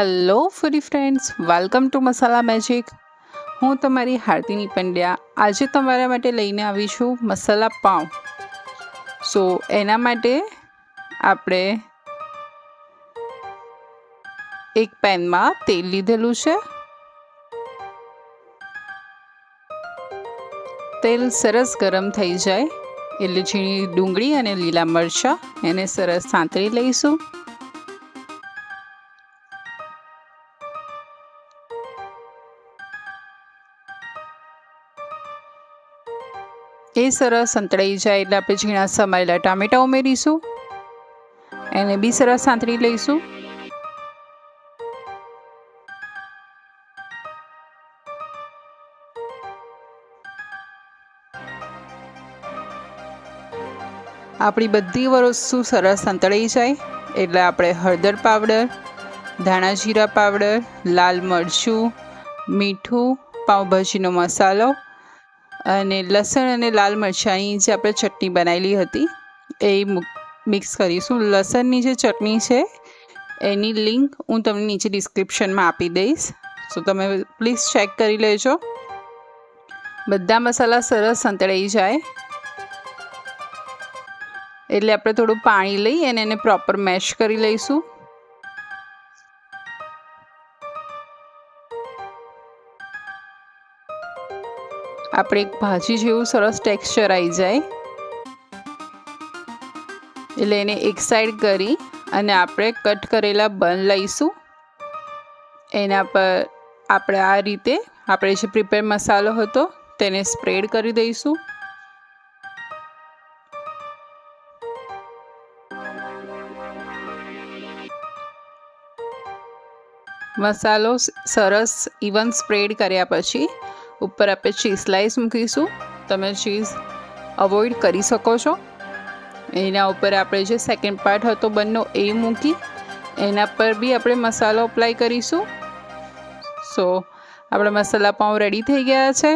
Hello ફરી friends welcome to masala magic હું તમારી હાર્દિની પંડ્યા આજે તમારા માટે લઈને આવી છું મસાલા પાઉં. સો એના માટે આપણે એક પેનમાં તેલ લીધેલું છે. તેલ સરસ ગરમ થઈ જાય એટલે ઝીણી ડુંગળી અને લીલા મરચાં એને સરસ સાંતળી લઈશું. એ સરસ સંતળાઈ જાય એટલે આપણે ઝીણા સમારેલા ટામેટા ઉમેરીશું. એને બી સરસ સાંતળી લઈશું. આપણી બધી વસ્તુ સરસ સંતળાઈ જાય એટલે આપણે હળદર પાવડર, ધાણા જીરા પાવડર, લાલ મરચું, મીઠું, પાઉંભાજીનો મસાલો અને લસણ અને લાલ મરચાંની જે આપણે ચટણી બનાવેલી હતી, એ મિક્સ કરીશું. લસણની જે ચટણી છે, એની લિંક હું તમને નીચે ડિસ્ક્રિપ્શનમાં આપી દઈશ. સો તમે પ્લીઝ ચેક કરી લેજો. બધા મસાલા સરસ સંતળાઈ જાય. એટલે આપણે થોડું પાણી લઈ અને એને પ્રોપર મેશ કરી લઈશું. આપણે એક ભાજી જેવું સરસ ટેક્સચર આવી જાય. એટલે એને એક સાઈડ કરી અને આપણે કટ કરેલા બન લઈશું. એના પર આપણે આ રીતે, આપણે જે પ્રિપેર મસાલો હતો તેને સ્પ્રેડ કરી દઈશું. મસાલો સરસ ઇવન સ્પ્રેડ કર્યા પછી ઉપર આપણે ચીઝ સ્લાઈસ મૂકીશું. તમે ચીઝ અવોઇડ કરી શકો છો. એના ઉપર આપણે જે સેકન્ડ પાર્ટ હતો બંને એ મૂકી, એના પર બી આપણે મસાલો અપ્લાય કરીશું. સો આપણા મસાલા પાઉં રેડી થઈ ગયા છે.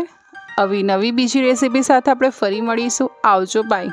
આવી નવી બીજી રેસીપી સાથે આપણે ફરી મળીશું. આવજો બાય